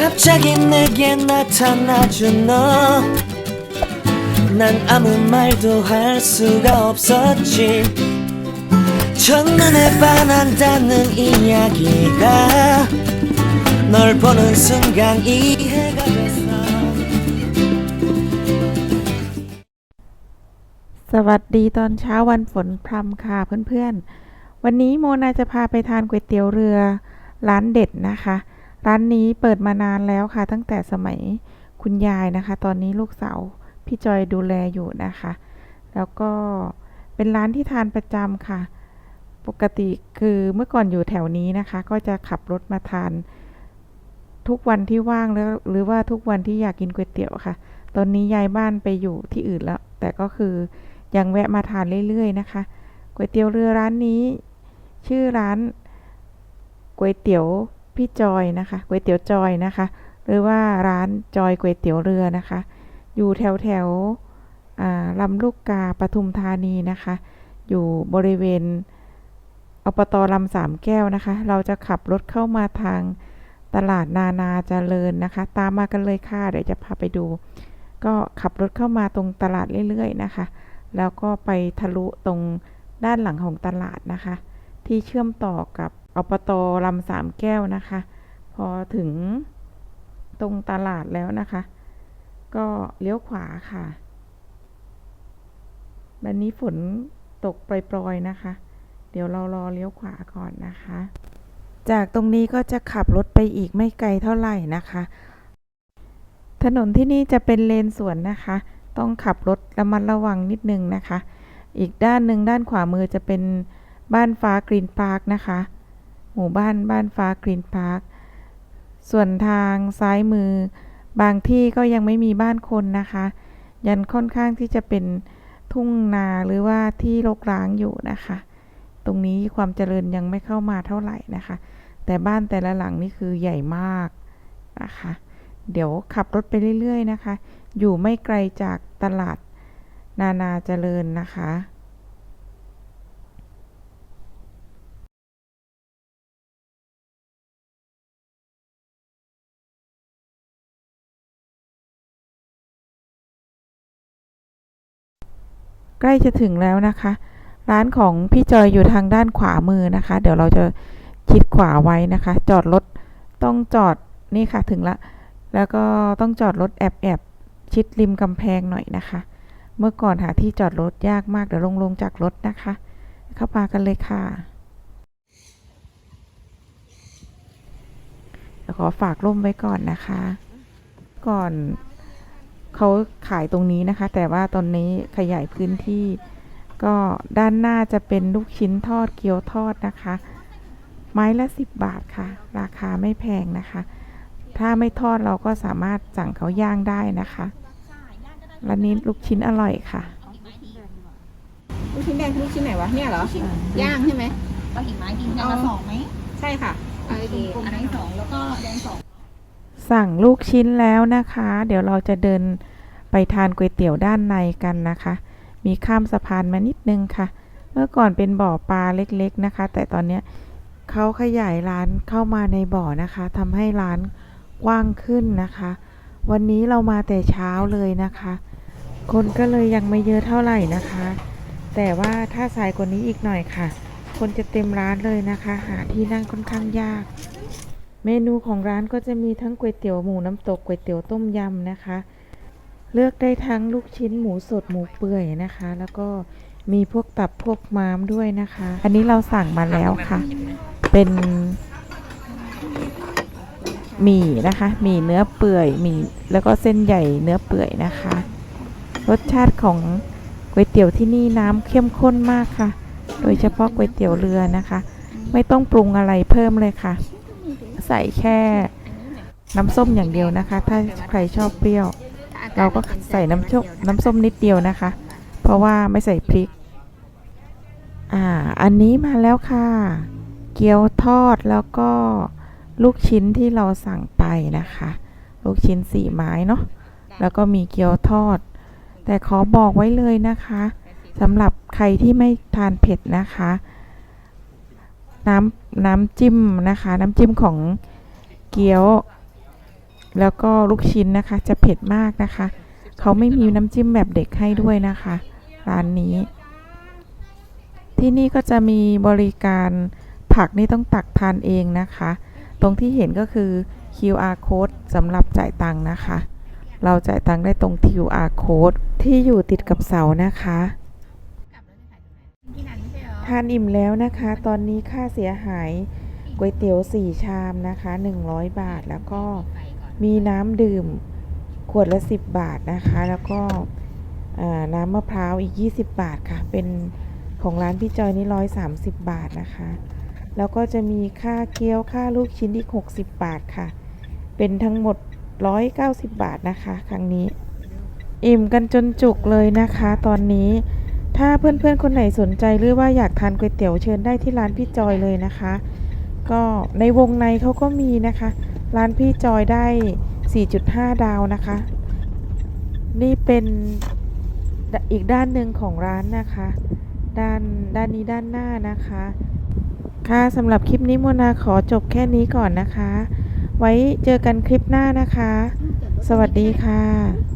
갑자기 내게 나타나준 너. 난 아무 말도 할 수가 없었지. 첫눈에 반한다는 이야기가 널 보는 순간 이해가 됐어. สวัสดีตอนเช้าวันฝนพรำค่ะเพื่อนๆ วันนี้โมนาจะพาไปทานก๋วยเตี๋ยวเรือร้านเด็ดนะคะ ร้านนี้เปิดมานานแล้วค่ะ ตั้งแต่สมัยคุณยายนะคะ ตอนนี้ลูกสาวพี่จอยดูแลอยู่นะคะ แล้วก็เป็นร้านที่ทานประจำค่ะ ปกติคือเมื่อก่อนอยู่แถวนี้นะคะ ก็จะขับรถมาทาน ทุกวันที่ว่างแล้วหรือว่าทุกวันที่อยากกินก๋วยเตี๋ยวค่ะ ตอนนี้ย้ายบ้านไปอยู่ที่อื่นแล้ว แต่ก็คือยังแวะมาทานเรื่อยๆนะคะก๋วยเตี๋ยวเรือร้านนี้ ชื่อร้านก๋วยเตี๋ยว พี่จอยนะคะก๋วยเตี๋ยวจอยนะคะ หรือว่าร้านจอยก๋วยเตี๋ยวเรือนะคะ อยู่แถวแถวลำลูกกาปทุมธานีนะคะ อยู่บริเวณอบตลำสามแก้วนะคะ เราจะขับรถเข้ามาทางตลาดนานาเจริญนะคะ ตามมากันเลยค่ะ เดี๋ยวจะพาไปดู ก็ขับรถเข้ามาตรงตลาดเรื่อยๆนะคะ แล้วก็ไปทะลุตรงด้านหลังของตลาดนะคะ ที่เชื่อมต่อกับ อบตลำสามแก้วนะคะ พอถึงตรงตลาดแล้วนะคะ ก็เลี้ยวขวาค่ะวันนี้ฝนตกปล่อยๆนะคะ เดี๋ยวเรารอเลี้ยวขวาก่อนนะคะ จากตรงนี้ก็จะขับรถไปอีกไม่ไกลเท่าไหร่นะคะ ถนนที่นี่จะเป็นเลนสวนนะคะ ต้องขับรถระมัดระวังนิดนึงนะคะ อีกด้านหนึ่งด้านขวามือจะเป็นบ้านฟ้ากรีนพาร์คนะคะ หมู่บ้านบ้านฟ้ากรีนพาร์ค ส่วนทางซ้ายมือ บางที่ก็ยังไม่มีบ้านคนนะคะ ยันค่อนข้างที่จะเป็นทุ่งนาหรือว่าที่รกร้างอยู่นะคะ ตรงนี้ความเจริญยังไม่เข้ามาเท่าไหร่นะคะ แต่บ้านแต่ละหลังนี่คือใหญ่มากนะคะ เดี๋ยวขับรถไปเรื่อยๆนะคะ อยู่ไม่ไกลจากตลาดนานาเจริญนะคะ ใกล้จะถึงแล้วนะคะ ร้านของพี่จอยอยู่ทางด้านขวามือนะคะ เดี๋ยวเราจะชิดขวาไว้นะคะ จอดรถต้องจอดนี่ค่ะถึงละ แล้วก็ต้องจอดรถแอบแอบชิดริมกำแพงหน่อยนะคะ เมื่อก่อนหาที่จอดรถยากมากเดี๋ยวลงลงจากรถนะคะ เข้ามากันเลยค่ะขอฝากร่มไว้ก่อนนะคะ ก่อน เขาขายตรงนี้นะคะ แต่ว่าตอนนี้ขยายพื้นที่ ก็ด้านหน้าจะเป็นลูกชิ้นทอดเกี๊ยวทอดนะคะ ไม้ละสิบบาทค่ะ ราคาไม่แพงนะคะ ถ้าไม่ทอดเราก็สามารถสั่งเขาย่างได้นะคะร้านนี้ลูกชิ้นอร่อยค่ะลูกชิ้นแดงคือลูกชิ้นไหนวะเนี่ยเหรอย่างใช่ไหมก็หินไม้ดินกันละสองไหมใช่ค่ะโอเคอันนั้นสองแล้วก็แดงสองสั่งลูกชิ้นแล้วนะคะ เดี๋ยวเราจะเดิน ไปทานก๋วยเตี๋ยวด้านในกันนะคะ มีข้ามสะพานมานิดนึงค่ะ เมื่อก่อนเป็นบ่อปลาเล็กๆนะคะ แต่ตอนนี้เขาขยายร้านเข้ามาในบ่อนะคะทำให้ร้านกว้างขึ้นนะคะ วันนี้เรามาแต่เช้าเลยนะคะ คนก็เลยยังไม่เยอะเท่าไหร่นะคะ แต่ว่าถ้าสายกว่านี้อีกหน่อยค่ะ คนจะเต็มร้านเลยนะคะ หาที่นั่งค่อนข้างยาก เมนูของร้านก็จะมีทั้งก๋วยเตี๋ยวหมูน้ำตกก๋วยเตี๋ยวต้มยำนะคะ เลือกได้ทั้งลูกชิ้นหมูสดหมูเปื่อยนะคะ แล้วก็มีพวกตับพวกม้ามด้วยนะคะ อันนี้เราสั่งมาแล้วค่ะ เป็นหมี่นะคะหมี่เนื้อเปื่อยหมี่แล้วก็เส้นใหญ่เนื้อเปื่อยนะคะ รสชาติของก๋วยเตี๋ยวที่นี่น้ำเข้มข้นมากค่ะ โดยเฉพาะก๋วยเตี๋ยวเรือนะคะ ไม่ต้องปรุงอะไรเพิ่มเลยค่ะ ใส่แค่น้ำส้มอย่างเดียวนะคะ ถ้าใครชอบเปรี้ยว เราก็ใส่น้ำชมน้ำส้มนิดเดียวนะคะ เพราะว่าไม่ใส่พริก อ่า อันนี้มาแล้วค่ะ เกี๊ยวทอดแล้วก็ลูกชิ้นที่เราสั่งไปนะคะ ลูกชิ้นสี่ไม้เนาะ แล้วก็มีเกี๊ยวทอด แต่ขอบอกไว้เลยนะคะสำหรับใครที่ไม่ทานเผ็ดนะคะ น้ำน้ำจิ้มนะคะ น้ำจิ้มของเกี๊ยว แล้วก็ลูกชิ้นนะคะ จะเผ็ดมากนะคะ เขาไม่มีน้ำจิ้มแบบเด็กให้ด้วยนะคะ ร้านนี้ ที่นี่ก็จะมีบริการผักนี่ต้องตักทานเองนะคะ ตรงที่เห็นก็คือ QR code สำหรับจ่ายตังค์นะคะ เราจ่ายตังค์ได้ตรง QR code ที่อยู่ติดกับเสานะคะที่นั่นไม่ใช่เหรอทานอิ่มแล้วนะคะ ตอนนี้ค่าเสียหายก๋วยเตี๋ยว 4 ชามนะคะ 100 บาทแล้วก็ มีน้ำดื่มขวดละ 10 บาทนะคะ แล้วก็น้ำมะพร้าวอีก 20 บาทค่ะ เป็นของร้านพี่จอยนี่130บาทนะคะ แล้วก็จะมีค่าเกี๊ยวค่าลูกชิ้นอีก60บาทค่ะ เป็นทั้งหมด190บาทนะคะ ครั้งนี้ อิ่มกันจนจุกเลยนะคะ ตอนนี้ถ้าเพื่อนๆคนไหนสนใจหรือว่าอยากทานก๋วยเตี๋ยวเชิญได้ที่ร้านพี่จอยเลยนะคะ ก็ในวงในเขาก็มีนะคะ ร้านพี่จอยได้ 4.5 ดาวนะคะ นี่เป็นอีกด้านหนึ่งของร้านนะคะ ด้านด้านนี้ด้านหน้านะคะ ค่ะสำหรับคลิปนี้โมนาขอจบแค่นี้ก่อนนะคะ ไว้เจอกันคลิปหน้านะคะ สวัสดีค่ะ